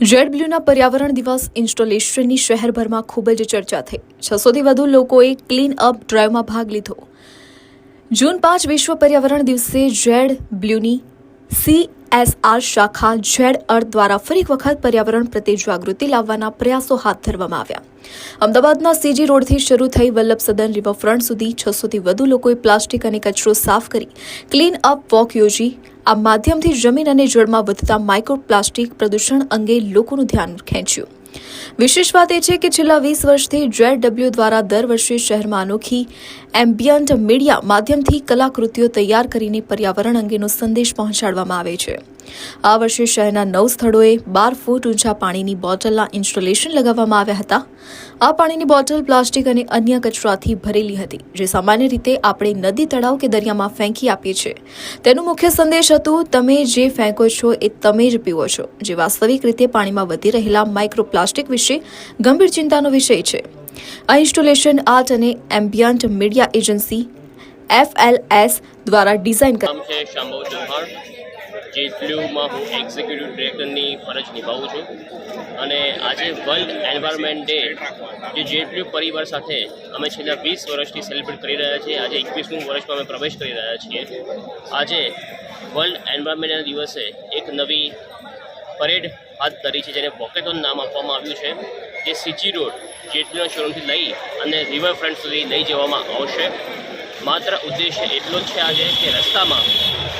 Red બ્લુના પર્યાવરણ દિવસ ઇન્સ્ટોલેશનની શહેરભરમાં ખૂબ જ ચર્ચા થઈ. છસોથી વધુ લોકોએ ક્લીન અપ ડ્રાઈવમાં ભાગ લીધો. જૂન પાંચ વિશ્વ પર્યાવરણ દિવસે રેડ બ્લુની સીએસઆર શાખા જેડ અર્થ દ્વારા ફરી વખત પર્યાવરણ પ્રત્યે જાગૃતિ લાવવાના પ્રયાસો હાથ ધરવામાં આવ્યા. અમદાવાદના સીજી રોડથી શરૂ થઈ વલ્લભ સદન રિવરફ્રન્ટ સુધી છસોથી વધુ લોકોએ પ્લાસ્ટિક અને કચરો સાફ કરી ક્લીન અપ વોક યોજી. આ માધ્યમથી જમીન અને જળમાં વધતા માઇક્રોપ્લાસ્ટિક પ્રદૂષણ અંગે લોકોનું ધ્યાન ખેંચ્યું. વિશેષ વાત એ છે કે છેલ્લા વીસ વર્ષથી જેડ ડબલ્યુ દ્વારા દર વર્ષે શહેરમાં અનોખી એમ્બિયન્ટ મીડિયા માધ્યમથી કલાકૃતિઓ તૈયાર કરીને પર્યાવરણ અંગેનો સંદેશ પહોંચાડવામાં આવે છે. આ વર્ષે શહેરના નવ સ્થળોએ બાર ફૂટ ઊંચા પાણીની બોટલના ઇન્સ્ટોલેશન લગાવવામાં આવ્યા હતા. આ પાણીની બોટલ પ્લાસ્ટિક અને અન્ય કચરાથી ભરેલી હતી, જે સામાન્ય રીતે આપણે નદી તળાવ કે દરિયામાં ફેંકી આપીએ છીએ. તેનો મુખ્ય સંદેશ હતું, તમે જે ફેંકો છો એ તમે જ પીવો છો. જે વાસ્તવિક રીતે પાણીમાં વધી રહેલા માઇક્રોપ્લાસ્ટિક વિશે ગંભીર ચિંતાનો વિષય છે. આ ઇન્સ્ટોલેશન આર્ટ અને એમ્બિયન્ટ મીડિયા એજન્સી એફએલએસ દ્વારા ડિઝાઇન કરવામાં શાંભવ ચૌહાણ. જેટલુમાં હું એક્ઝિક્યુટિવ ડિરેક્ટરની ફરજ નિભાવું છું. અને આજે વર્લ્ડ એન્વાયરમેન્ટ ડે જે જેટલું પરિવાર સાથે અમે છેલ્લા વીસ વર્ષથી સેલિબ્રેટ કરી રહ્યા છીએ. આજે એકવીસમું વર્ષમાં અમે પ્રવેશ કરી રહ્યા છીએ. આજે વર્લ્ડ એન્વાયરમેન્ટના દિવસે એક નવી પરેડ હાથ ધરી છે જેને વોકેથોન નામ આપવામાં આવ્યું છે, જે સીજી રોડ જેટલીના શોરૂમથી લઈ અને રિવરફ્રન્ટ સુધી લઈ જવામાં આવશે. માત્ર ઉદ્દેશ્ય એટલો જ છે આજે કે રસ્તામાં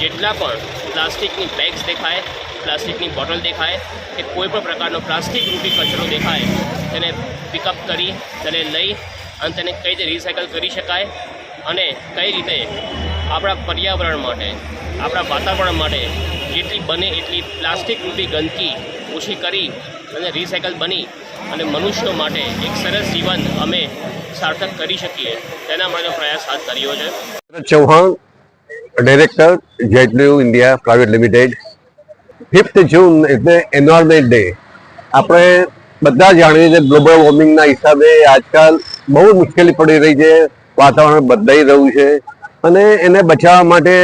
જેટલા પણ પ્લાસ્ટિકની બેગ્સ દેખાય, પ્લાસ્ટિકની બોટલ દેખાય, કે કોઈ પણ પ્રકારનો પ્લાસ્ટિક રૂપી કચરો દેખાય, તેને પિકઅપ કરી, તેને લઈ અને તેને કઈ રીતે રિસાયકલ કરી શકાય અને કઈ રીતે આપણા પર્યાવરણ માટે, આપણા વાતાવરણ માટે જેટલી બને એટલી પ્લાસ્ટિક રૂપી ગંદકી ઓછી કરી અને રિસાયકલ બની અને મનુષ્યો માટે એક સરસ જીવન અમે સાર્થક કરી શકીએ. તેના માટે પ્રયાસ હાથ ધર્યો છે. Chauhan director જેટલ્યુ India private limited fifth June એટલે એન્વાયરમેન્ટ ડે આપણે બધા જાણીએ છીએ ગ્લોબલ વોર્મિંગના હિસાબે આજકાલ બહુ મુશ્કેલી પડી રહી છે. વાતાવરણ બદલાઈ રહ્યું છે. અને એને બચાવવા માટે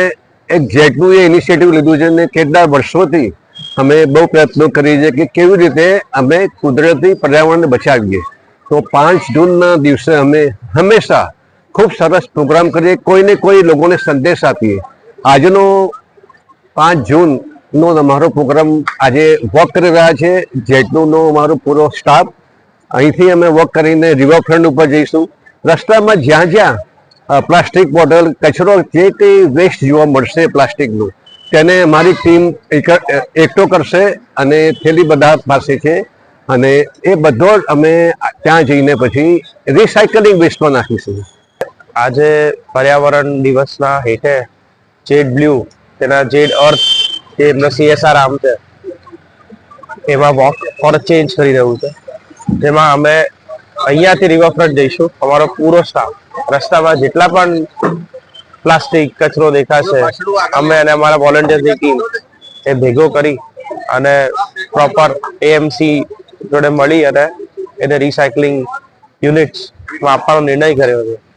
એક જેટલું એ ઇનિશિયેટિવ લીધું છે અને કેટલા વર્ષોથી અમે બહુ પ્રયત્નો કરીએ છીએ કે કેવી રીતે અમે કુદરતી પર્યાવરણને બચાવીએ. તો પાંચ જૂનના દિવસે અમે હંમેશા ખૂબ સરસ પ્રોગ્રામ કરીએ, કોઈને કોઈ લોકોને સંદેશ આપીએ. આજનો પાંચ જૂનનો અમારો પ્રોગ્રામ આજે વોક કરી રહ્યા છે. જેટલુંનો અમારો પૂરો સ્ટાફ, અહીંથી અમે વોક કરીને રિવરફ્રન્ટ ઉપર જઈશું. રસ્તામાં જ્યાં જ્યાં પ્લાસ્ટિક બોટલ, કચરો જે કંઈ વેસ્ટ જોવા મળશે પ્લાસ્ટિકનું તેને મારી ટીમ એક- એકઠો કરશે અને થેલી બધા પાસે છે. અને એ બધો જ અમે ત્યાં જઈને પછી રિસાયકલિંગ વેસ્ટમાં નાખીશું. આજે પર્યાવરણ દિવસના હેઠે જેડ બ્લુ, તેના જેડ અર્થ જે એમનો સીએસઆર આમ છે, એમાં વોક ફોર ચેન્જ કરી રહ્યું છે. જેમાં અમે અહીંયાથી રિવરફ્રન્ટ જઈશું. અમારો પૂરો સ્ટાફ રસ્તામાં જેટલા પણ પ્લાસ્ટિક કચરો દેખાશે. અમે અને અમારા વોલેન્ટિયરની ટીમ એ ભેગો કરી અને પ્રોપર એએમસી જોડે મળી અને એને રિસાયકલિંગ યુનિટ્સમાં આપવાનો નિર્ણય કર્યો છે.